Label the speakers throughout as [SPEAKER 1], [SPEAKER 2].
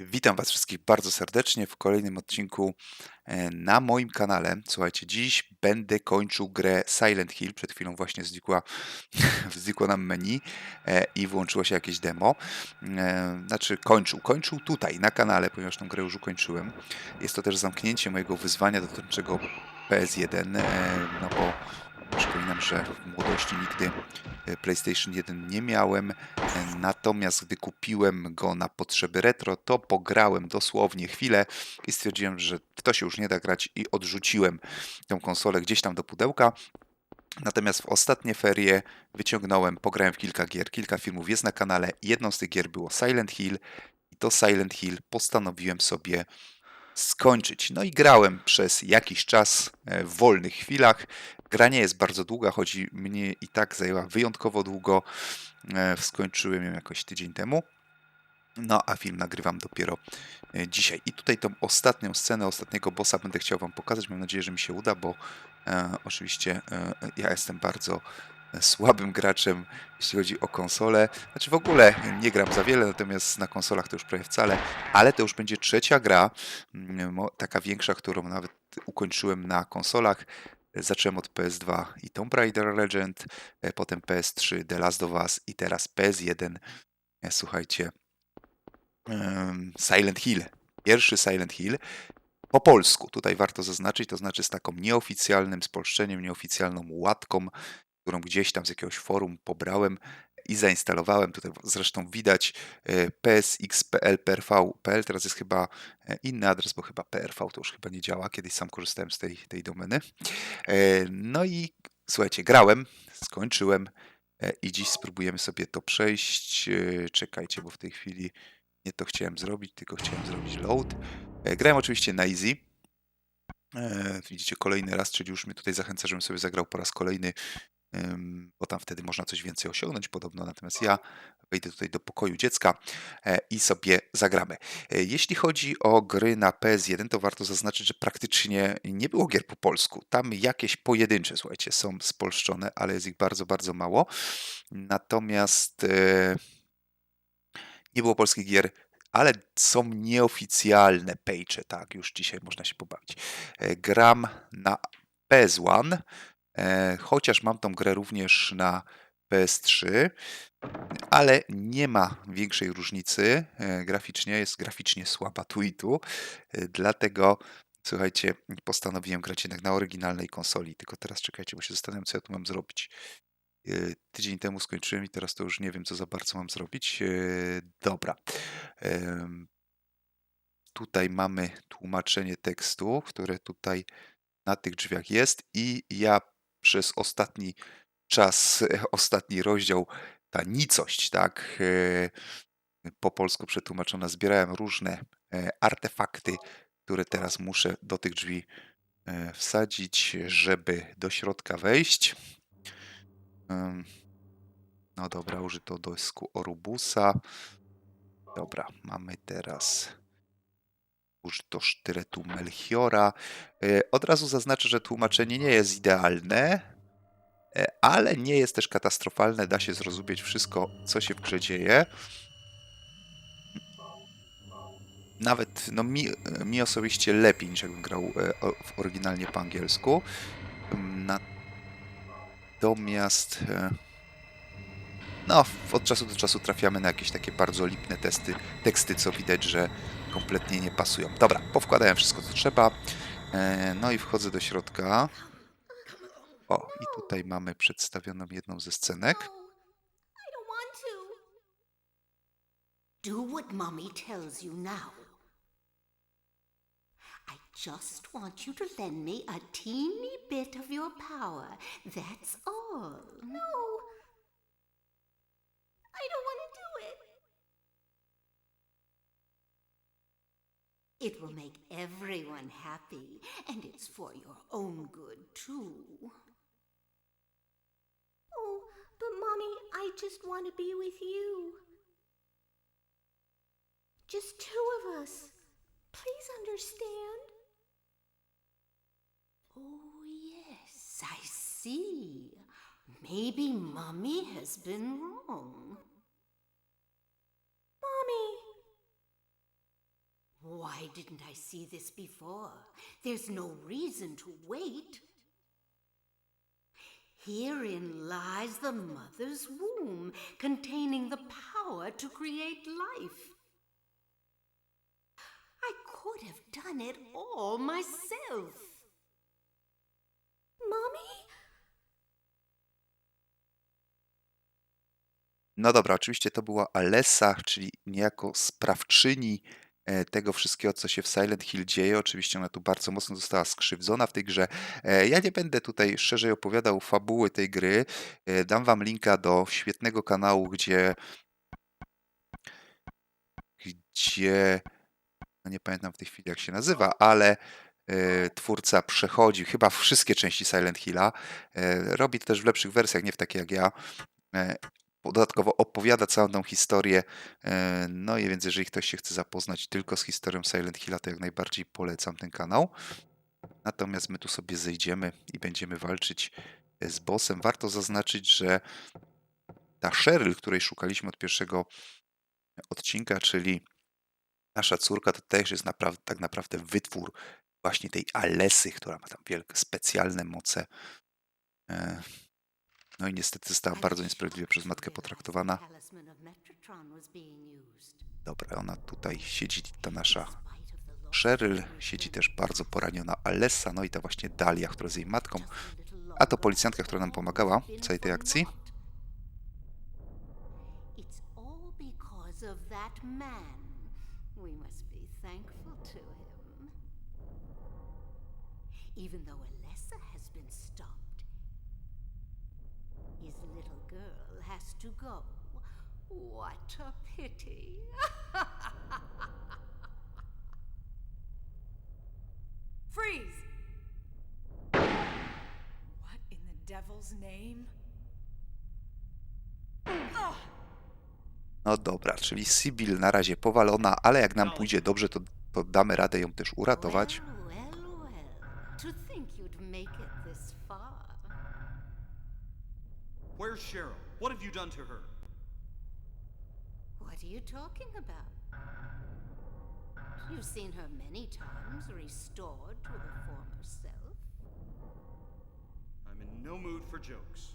[SPEAKER 1] Witam Was wszystkich bardzo serdecznie w kolejnym odcinku e, na moim kanale. Słuchajcie, dziś będę kończył grę Silent Hill. Przed chwilą właśnie znikła, znikło nam menu e, i włączyło się jakieś demo. E, Znaczy kończył, kończył tutaj na kanale, ponieważ tą grę już ukończyłem. Jest to też zamknięcie mojego wyzwania dotyczącego PS1, e, no bo przypominam, że w młodości nigdy e, PlayStation 1 nie miałem. E, Natomiast gdy kupiłem go na potrzeby retro, to pograłem dosłownie chwilę i stwierdziłem, że w to się już nie da grać i odrzuciłem tę konsolę gdzieś tam do pudełka. Natomiast w ostatnie ferie wyciągnąłem, pograłem w kilka gier, kilka filmów jest na kanale. Jedną z tych gier było Silent Hill i to Silent Hill postanowiłem sobie skończyć. No i grałem przez jakiś czas e, w wolnych chwilach. Gra nie jest bardzo długa, choć i mnie i tak zajęła wyjątkowo długo. E, Skończyłem ją jakoś tydzień temu. No a film nagrywam dopiero e, dzisiaj. I tutaj tą ostatnią scenę, ostatniego bossa będę chciał Wam pokazać. Mam nadzieję, że mi się uda, bo e, oczywiście e, ja jestem bardzo e, słabym graczem, jeśli chodzi o konsolę. Znaczy w ogóle nie gram za wiele, natomiast na konsolach to już prawie wcale, ale to już będzie trzecia gra, taka większa, którą nawet ukończyłem na konsolach. Zacząłem od PS2 i Tomb Raider Legend, e, potem PS3 The Last of Us i teraz PS1. E, Słuchajcie, Silent Hill. Pierwszy Silent Hill po polsku. Tutaj warto zaznaczyć, to znaczy z taką nieoficjalnym spolszczeniem, nieoficjalną łatką, którą gdzieś tam z jakiegoś forum pobrałem i zainstalowałem. Tutaj zresztą widać e, psxpl.prv.pl. Teraz jest chyba e, inny adres, bo chyba PRV to już chyba nie działa. Kiedyś sam korzystałem z tej, tej domeny. E, No i słuchajcie, grałem, skończyłem i dziś spróbujemy sobie to przejść. Czekajcie, bo w tej chwili nie to chciałem zrobić, tylko chciałem zrobić load. Grałem oczywiście na easy. Widzicie, kolejny raz, czyli już mnie tutaj zachęca, żebym sobie zagrał po raz kolejny, bo tam wtedy można coś więcej osiągnąć podobno. Natomiast ja wejdę tutaj do pokoju dziecka e, i sobie zagramy. E, Jeśli chodzi o gry na PS1, to warto zaznaczyć, że praktycznie nie było gier po polsku. Tam jakieś pojedyncze, słuchajcie, są spolszczone, ale jest ich bardzo, bardzo mało. Natomiast e, nie było polskich gier, ale są nieoficjalne page'e, tak, już dzisiaj można się pobawić. Gram na PS1, e, chociaż mam tą grę również na PS3, ale nie ma większej różnicy e, graficznie, jest graficznie słaba tu i tu, e, dlatego słuchajcie, postanowiłem grać jednak na oryginalnej konsoli, tylko teraz czekajcie, bo się zastanawiam, co ja tu mam zrobić. E, Tydzień temu skończyłem i teraz to już nie wiem, co za bardzo mam zrobić. E, Dobra. Tutaj mamy tłumaczenie tekstu, które tutaj na tych drzwiach jest i ja przez ostatni czas, ostatni rozdział, ta nicość, tak, e, po polsku przetłumaczona, zbierałem różne e, artefakty, które teraz muszę do tych drzwi e, wsadzić, żeby do środka wejść. No dobra, użyto dosku Orubusa. Dobra, mamy teraz użyto sztyletu Melchiora. E, Od razu zaznaczę, że tłumaczenie nie jest idealne, e, ale nie jest też katastrofalne. Da się zrozumieć wszystko, co się w grze dzieje. Nawet no, mi, mi osobiście lepiej niż jakbym grał e, w oryginalnie po angielsku. Natomiast no, od czasu do czasu trafiamy na jakieś takie bardzo lipne testy, teksty, co widać, że kompletnie nie pasują. Dobra, powkładałem wszystko, co trzeba. E, No i wchodzę do środka. O, i tutaj mamy przedstawioną jedną ze scenek.
[SPEAKER 2] Do what Mommy tells you now. I just want you to lend me a teeny bit of your power. That's all.
[SPEAKER 3] No. I don't want to It
[SPEAKER 2] will make everyone happy, and it's for your own good, too.
[SPEAKER 3] Oh, but Mommy, I just want to be with you. Just two of us. Please understand.
[SPEAKER 2] Oh, yes, I see. Maybe Mommy has been wrong.
[SPEAKER 3] Mommy.
[SPEAKER 2] Why didn't I see this before? There's no reason to wait. Herein lies the mother's womb, containing the power to create life. I could have done it all myself.
[SPEAKER 3] Mommy?
[SPEAKER 1] No dobra, oczywiście to była Alessa, czyli niejako sprawczyni tego wszystkiego, co się w Silent Hill dzieje. Oczywiście ona tu bardzo mocno została skrzywdzona w tej grze. E, Ja nie będę tutaj szerzej opowiadał fabuły tej gry. E, Dam wam linka do świetnego kanału, gdzie gdzie no nie pamiętam w tej chwili jak się nazywa, ale e, twórca przechodzi chyba wszystkie części Silent Hilla. E, Robi to też w lepszych wersjach, nie w takie jak ja. E, Dodatkowo opowiada całą tą historię. e, No i więc jeżeli ktoś się chce zapoznać tylko z historią Silent Hilla, to jak najbardziej polecam ten kanał. Natomiast my tu sobie zejdziemy i będziemy walczyć e, z bossem. Warto zaznaczyć, że ta Cheryl, której szukaliśmy od pierwszego odcinka, czyli nasza córka, to też jest naprawdę, tak naprawdę wytwór właśnie tej Alesy, która ma tam wielkie, specjalne moce. No i niestety została bardzo niesprawiedliwie przez matkę potraktowana. Dobra, ona tutaj siedzi, ta nasza Cheryl, siedzi też bardzo poraniona Alessa, no i ta właśnie Dalia, która jest jej matką, a to policjantka, która nam pomagała w całej tej akcji.
[SPEAKER 2] It's all to go. What a pity.
[SPEAKER 4] Freeze! What in the devil's name?
[SPEAKER 1] No dobra, czyli Sybil na razie powalona, ale jak nam pójdzie dobrze, to, to damy radę ją też uratować.
[SPEAKER 5] Where's Cheryl? What have you done to her?
[SPEAKER 2] What are you talking about? You've seen her many times restored to her former self.
[SPEAKER 5] I'm in no mood for jokes.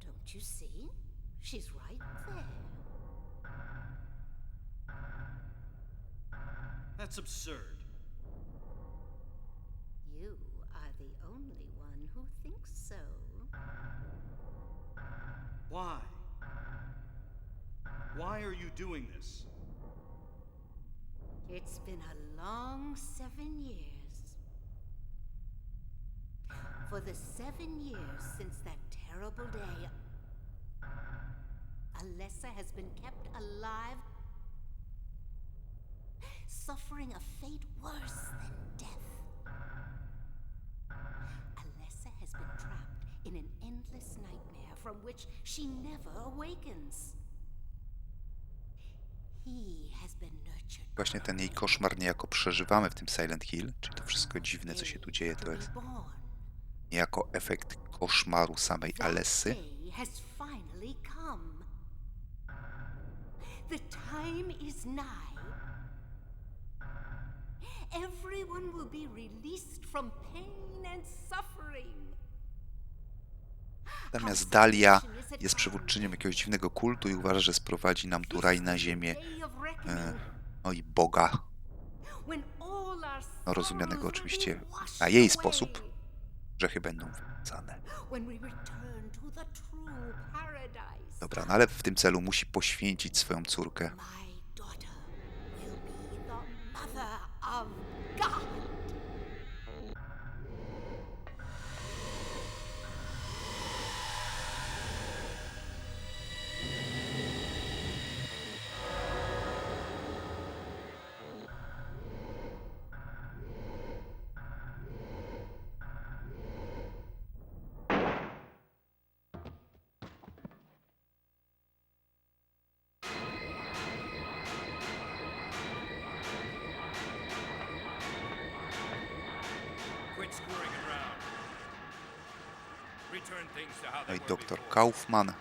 [SPEAKER 2] Don't you see? She's right there.
[SPEAKER 5] That's absurd.
[SPEAKER 2] You are the only one who thinks so.
[SPEAKER 5] Why? Why are you doing this?
[SPEAKER 2] It's been a long seven years. For the seven years since that terrible day, Alessa has been kept alive, suffering a fate worse than death. Alessa has been trapped in an endless nightmare from which she never awakens. He has been nurtured
[SPEAKER 1] Właśnie ten jej koszmar niejako przeżywamy w tym Silent Hill, czyli to wszystko dziwne, co się tu dzieje, to jest niejako efekt koszmaru samej Alessy.
[SPEAKER 2] The time is nigh. Everyone will be released from pain and suffering.
[SPEAKER 1] Natomiast Dalia jest przywódczynią jakiegoś dziwnego kultu i uważa, że sprowadzi nam tu raj na ziemię, e, no i Boga, no rozumianego oczywiście na jej sposób, grzechy będą
[SPEAKER 2] paradise.
[SPEAKER 1] Dobra, no ale w tym celu musi poświęcić swoją córkę. No i doktor. Kaufman.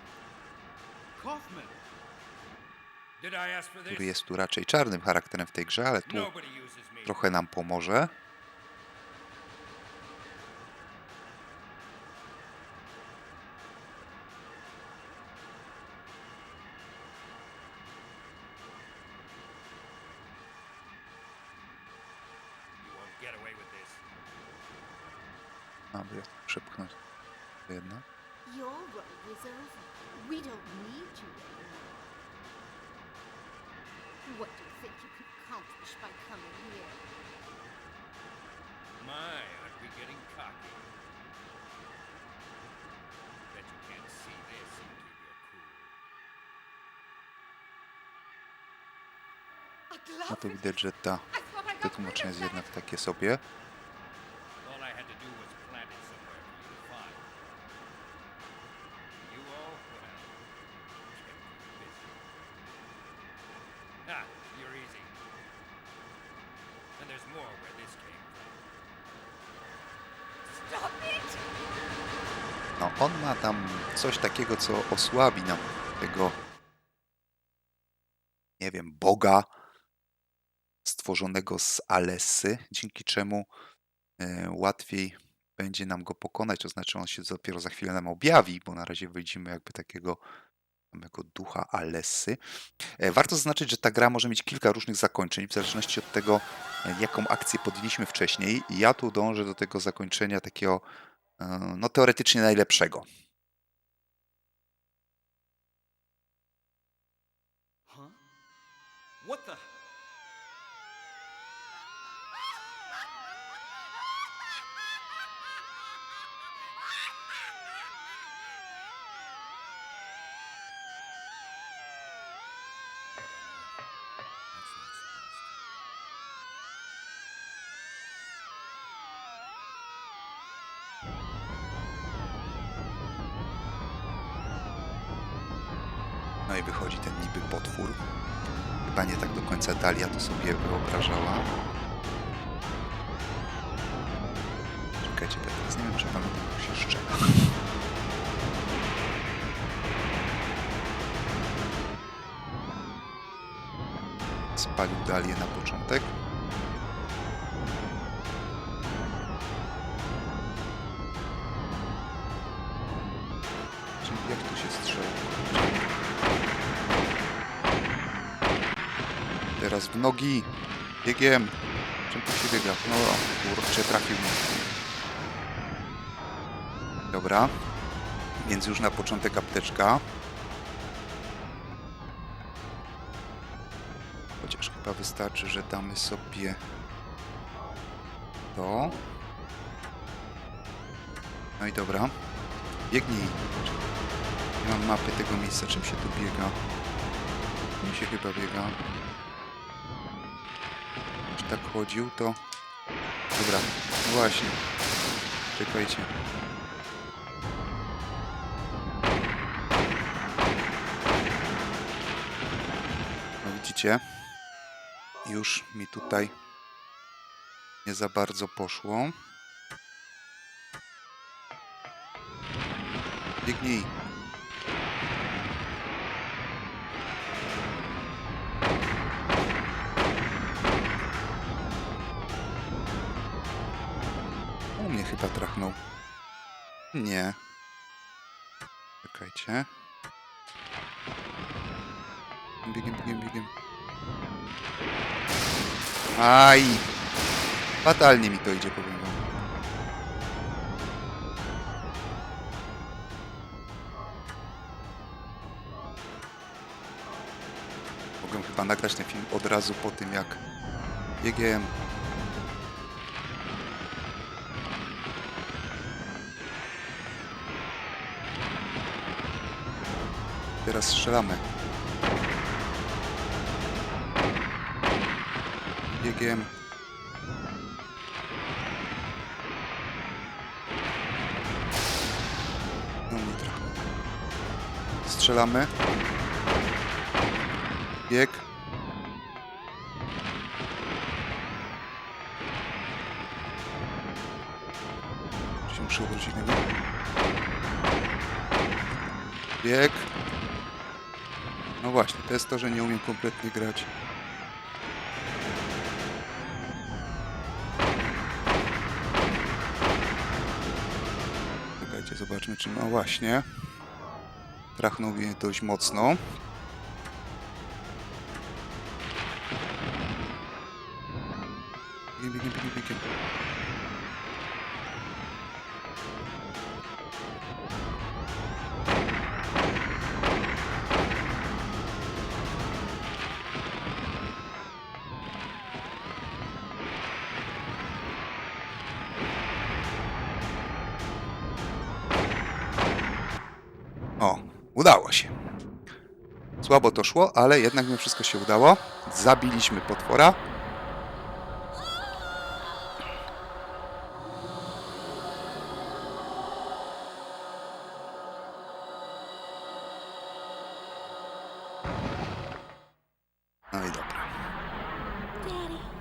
[SPEAKER 1] Który jest tu raczej czarnym charakterem w tej grze, ale tu trochę nam pomoże. Aby przepchnąć. To Jedna.
[SPEAKER 2] Your role is over. We don't need you anymore. What do you think you could accomplish by coming here?
[SPEAKER 6] My, aren't we getting cocky? Bet you can't see this and keep your cool.
[SPEAKER 4] A glove?
[SPEAKER 1] No to widać, że ta,
[SPEAKER 4] rid
[SPEAKER 1] jest jednak takie sobie. No, on ma tam coś takiego, co osłabi nam tego, nie wiem, Boga stworzonego z Alessy, dzięki czemu e, łatwiej będzie nam go pokonać, to znaczy on się dopiero za chwilę nam objawi, bo na razie widzimy jakby takiego samego ducha Alessy. E, Warto zaznaczyć, że ta gra może mieć kilka różnych zakończeń, w zależności od tego, e, jaką akcję podjęliśmy wcześniej. Ja tu dążę do tego zakończenia takiego, e, no teoretycznie najlepszego. Końca Dalia to sobie wyobrażała. Czekajcie, bo teraz nie wiem, czy pamiętam, się szczeka. Spalił Dalię na początek. Nogi. Biegiem. Czym tu się biega? No, kurczę, trafił mnie. Dobra. Więc już na początek apteczka. Chociaż chyba wystarczy, że damy sobie to. No i dobra. Biegnij. Nie mam mapy tego miejsca, czym się tu biega. Mi się chyba biega. Tak chodził, to... Dobra, właśnie. Czekajcie. No widzicie? Już mi tutaj nie za bardzo poszło. Biegnij. Chyba trachnął. Nie. Czekajcie. Biegiem, biegiem, biegiem. Aj! Fatalnie mi to idzie, powiem wam. Mogłem chyba nagrać ten film od razu po tym, jak biegiem. Teraz strzelamy. Biegiem. No trochę. Strzelamy. Bieg. Się? Bieg. No właśnie, to jest to, że nie umiem kompletnie grać. Czekajcie, zobaczmy czy ma właśnie. Trachnął mnie dość mocno. Udało się. Słabo to szło, ale jednak mimo wszystko się udało. Zabiliśmy potwora. No i dobra.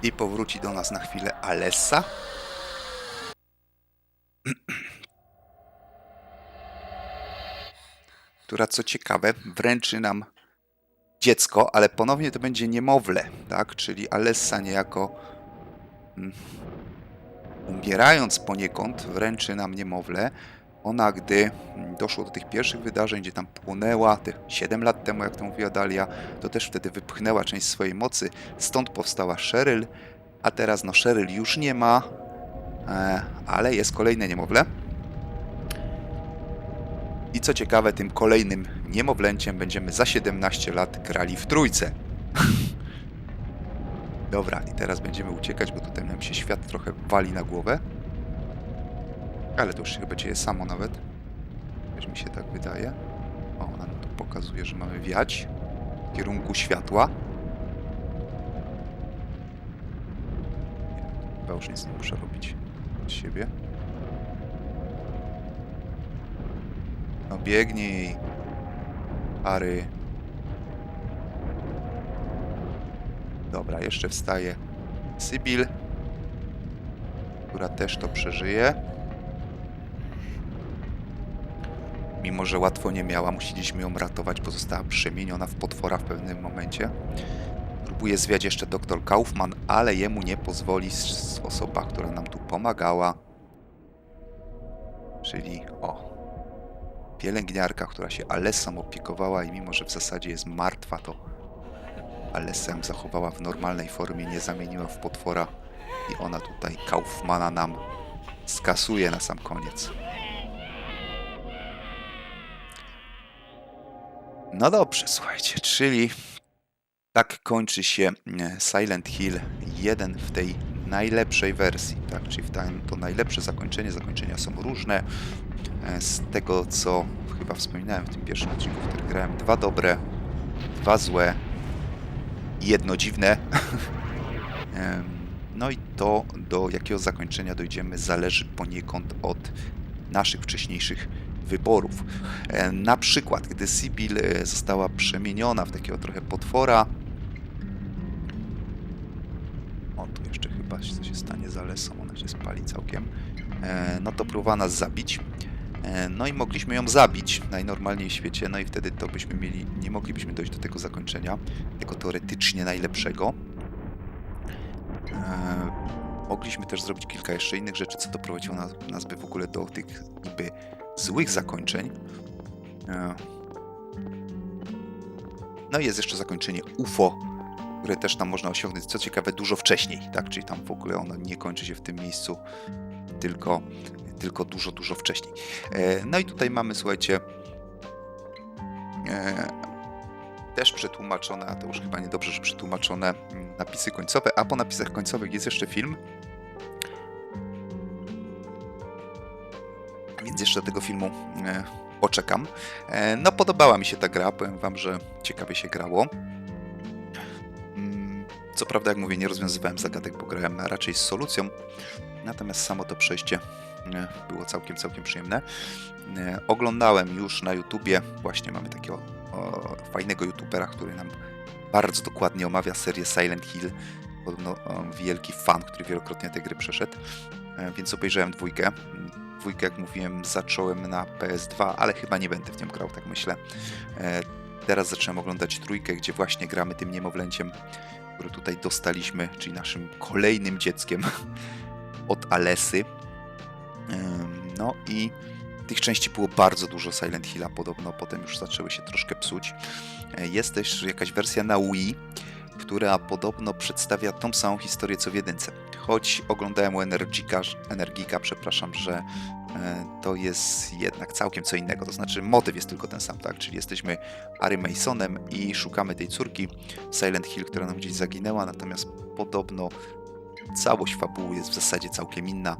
[SPEAKER 1] I powróci do nas na chwilę Alessa. Która co ciekawe wręczy nam dziecko, ale ponownie to będzie niemowlę, tak? Czyli Alessa niejako mm, umierając poniekąd wręczy nam niemowlę. Ona, gdy doszło do tych pierwszych wydarzeń, gdzie tam płonęła, te 7 lat temu, jak to mówiła Dalia, to też wtedy wypchnęła część swojej mocy, stąd powstała Cheryl, a teraz no Cheryl już nie ma, e, ale jest kolejne niemowlę. I co ciekawe, tym kolejnym niemowlęciem będziemy za 17 lat grali w trójce. Dobra, i teraz będziemy uciekać, bo tutaj nam się świat trochę wali na głowę. Ale to już chyba dzieje samo nawet. Też mi się tak wydaje. O, ona nam tu pokazuje, że mamy wiać w kierunku światła. Chyba już nic nie muszę robić z siebie. No biegnij. Pary. Dobra, jeszcze wstaje Sybil, która też to przeżyje. Mimo, że łatwo nie miała, musieliśmy ją ratować, bo została przemieniona w potwora w pewnym momencie. Próbuje zwiać jeszcze dr Kaufman, ale jemu nie pozwoli osoba, która nam tu pomagała. Czyli o, pielęgniarka, która się Alessą opiekowała i mimo, że w zasadzie jest martwa, to Alessa ją zachowała w normalnej formie, nie zamieniła w potwora i ona tutaj Kaufmana nam skasuje na sam koniec. No dobrze, słuchajcie, czyli tak kończy się e, Silent Hill 1 w tej najlepszej wersji, tak? Czyli w to najlepsze zakończenie, zakończenia są różne. E, Z tego, co chyba wspominałem w tym pierwszym odcinku, w którym grałem, dwa dobre, dwa złe i jedno dziwne. No i to, do jakiego zakończenia dojdziemy, zależy poniekąd od naszych wcześniejszych wyborów. E, Na przykład, gdy Sibyl e, została przemieniona w takiego trochę potwora. O, tu jeszcze co się stanie z Alesą, ona się spali całkiem. E, No to próbowała nas zabić. E, No i mogliśmy ją zabić najnormalniej w świecie, no i wtedy to byśmy mieli, nie moglibyśmy dojść do tego zakończenia, tego teoretycznie najlepszego. E, Mogliśmy też zrobić kilka jeszcze innych rzeczy, co doprowadziło nas, nas by w ogóle do tych niby złych zakończeń. No i jest jeszcze zakończenie UFO, które też tam można osiągnąć, co ciekawe, dużo wcześniej, tak? Czyli tam w ogóle ono nie kończy się w tym miejscu, tylko, tylko dużo, dużo wcześniej. E, No i tutaj mamy, słuchajcie, e, też przetłumaczone, a to już chyba niedobrze, że przetłumaczone mm, napisy końcowe, a po napisach końcowych jest jeszcze film. Więc jeszcze tego filmu e, poczekam. No podobała mi się ta gra, powiem wam, że ciekawie się grało. Co prawda, jak mówię, nie rozwiązywałem zagadek, bo grałem raczej z solucją, natomiast samo to przejście było całkiem, całkiem przyjemne. Oglądałem już na YouTubie, właśnie mamy takiego o, fajnego YouTubera, który nam bardzo dokładnie omawia serię Silent Hill. Podobno wielki fan, który wielokrotnie te gry przeszedł, e, więc obejrzałem dwójkę. Dwójkę, jak mówiłem, zacząłem na PS2, ale chyba nie będę w nią grał, tak myślę. E, teraz zacząłem oglądać trójkę, gdzie właśnie gramy tym niemowlęciem, które tutaj dostaliśmy, czyli naszym kolejnym dzieckiem od Alesy. No i tych części było bardzo dużo Silent Hilla, podobno potem już zaczęły się troszkę psuć. E, Jest też jakaś wersja na Wii, która podobno przedstawia tą samą historię co w jedynce. Choć oglądałem u Energika, Energika przepraszam, że to jest jednak całkiem co innego. To znaczy motyw jest tylko ten sam, tak? Czyli jesteśmy Harry Masonem i szukamy tej córki Silent Hill, która nam gdzieś zaginęła, natomiast podobno całość fabuły jest w zasadzie całkiem inna.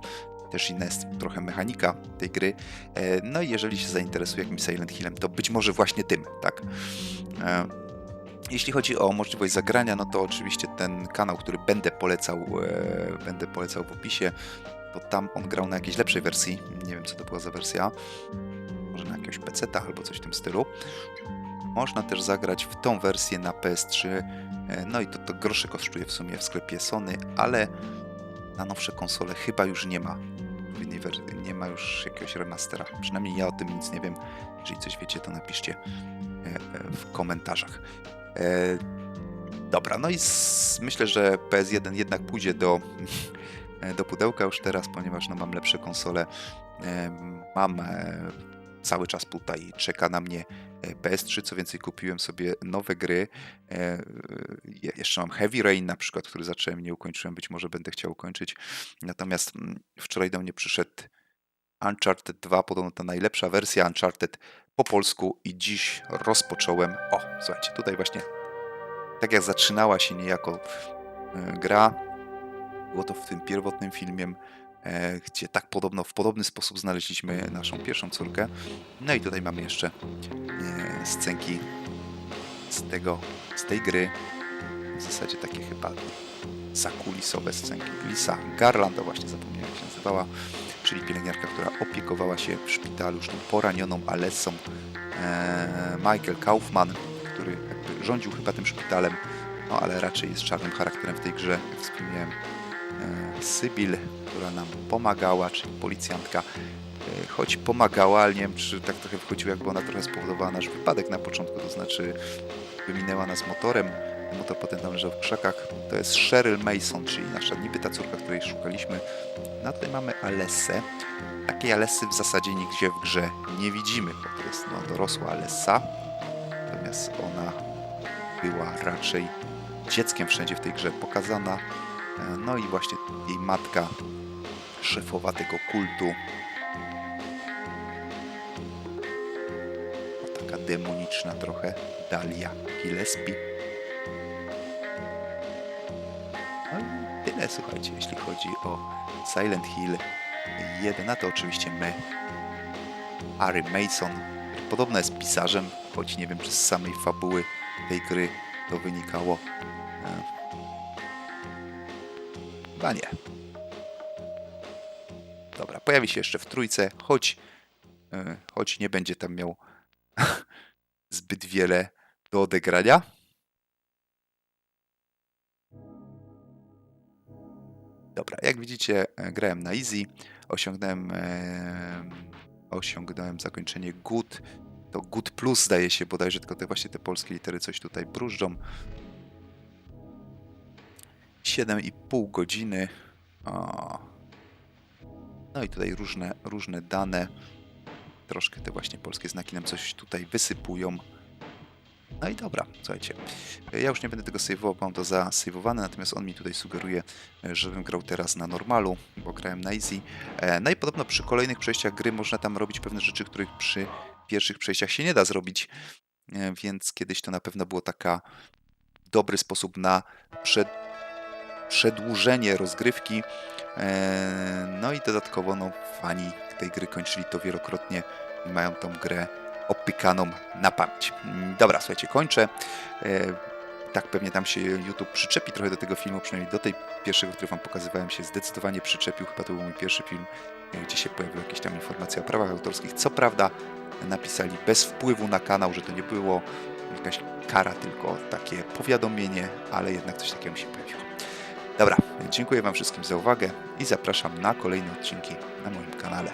[SPEAKER 1] Też inna jest trochę mechanika tej gry. E, No i jeżeli się zainteresuje jakimś Silent Hillem, to być może właśnie tym, tak? E, Jeśli chodzi o możliwość zagrania, no to oczywiście ten kanał, który będę polecał, e, będę polecał w opisie, to tam on grał na jakiejś lepszej wersji. Nie wiem, co to była za wersja. Może na jakiegoś PC albo coś w tym stylu. Można też zagrać w tą wersję na PS3. e, No i to, to grosze kosztuje w sumie w sklepie Sony, ale na nowsze konsole chyba już nie ma. Nie ma już jakiegoś remastera. Przynajmniej ja o tym nic nie wiem. Jeżeli coś wiecie, to napiszcie e, e, w komentarzach. Dobra, no i myślę, że PS1 jednak pójdzie do, do pudełka już teraz, ponieważ no, mam lepsze konsole. E, Mam e, cały czas tutaj, czeka na mnie e, PS3, co więcej kupiłem sobie nowe gry. E, je- Jeszcze mam Heavy Rain na przykład, który zacząłem, nie ukończyłem, być może będę chciał ukończyć. Natomiast mm, wczoraj do mnie przyszedł Uncharted 2, podobno ta najlepsza wersja Uncharted po polsku i dziś rozpocząłem. O, słuchajcie, tutaj właśnie tak jak zaczynała się niejako e, gra, było to w tym pierwotnym filmie, e, gdzie tak podobno w podobny sposób znaleźliśmy naszą pierwszą córkę. No i tutaj mamy jeszcze e, scenki z tego, z tej gry. W zasadzie takie chyba zakulisowe scenki. Lisa Garland, to właśnie zapomniałem jak się nazywała, czyli pielęgniarka, która opiekowała się w szpitalu już tą poranioną Alessą. E, Michael Kaufman, który rządził chyba tym szpitalem, no ale raczej jest czarnym charakterem w tej grze, jak wspomniałem. E, Sybil, która nam pomagała, czyli policjantka, e, choć pomagała, ale nie wiem, czy tak trochę wychodziło, jakby ona trochę spowodowała nasz wypadek na początku, to znaczy wyminęła nas motorem, motor potem tam leżał w krzakach. To jest Cheryl Mason, czyli nasza niby ta córka, której szukaliśmy. No tutaj mamy Alessę. Takiej Alessy w zasadzie nigdzie w grze nie widzimy, bo to jest no, dorosła Alessa. Natomiast ona była raczej dzieckiem wszędzie w tej grze pokazana. E, No i właśnie jej matka, szefowa tego kultu. No, taka demoniczna trochę, Dalia Gillespie. No i tyle, słuchajcie, jeśli chodzi o Silent Hill 1, a to oczywiście my. Harry Mason, podobno jest pisarzem, choć nie wiem, czy z samej fabuły tej gry to wynikało. Chyba nie. Dobra, pojawi się jeszcze w trójce, choć, e, choć nie będzie tam miał zbyt wiele do odegrania. Dobra, jak widzicie, e, grałem na easy, osiągnąłem, e, osiągnąłem zakończenie good, to good plus zdaje się bodajże, tylko te właśnie te polskie litery coś tutaj bróżdżą. 7,5 godziny. O. No i tutaj różne, różne dane. Troszkę te właśnie polskie znaki nam coś tutaj wysypują. No i dobra, słuchajcie. Ja już nie będę tego saveował, mam to zasejwowane, natomiast on mi tutaj sugeruje, żebym grał teraz na normalu, bo grałem na easy. E, No i podobno przy kolejnych przejściach gry można tam robić pewne rzeczy, których przy pierwszych przejściach się nie da zrobić, E, więc kiedyś to na pewno było taka dobry sposób na przed, przedłużenie rozgrywki. E, No i dodatkowo no, fani tej gry kończyli to wielokrotnie i mają tą grę opykaną na pamięć. Mm, Dobra, słuchajcie, kończę. E, Tak pewnie tam się YouTube przyczepi trochę do tego filmu, przynajmniej do tej pierwszego, który wam pokazywałem się zdecydowanie przyczepił. Chyba to był mój pierwszy film, e, gdzie się pojawiły jakieś tam informacje o prawach autorskich. Co prawda napisali bez wpływu na kanał, że to nie było jakaś kara, tylko takie powiadomienie, ale jednak coś takiego mi się pojawiło. Dobra, dziękuję wam wszystkim za uwagę i zapraszam na kolejne odcinki na moim kanale.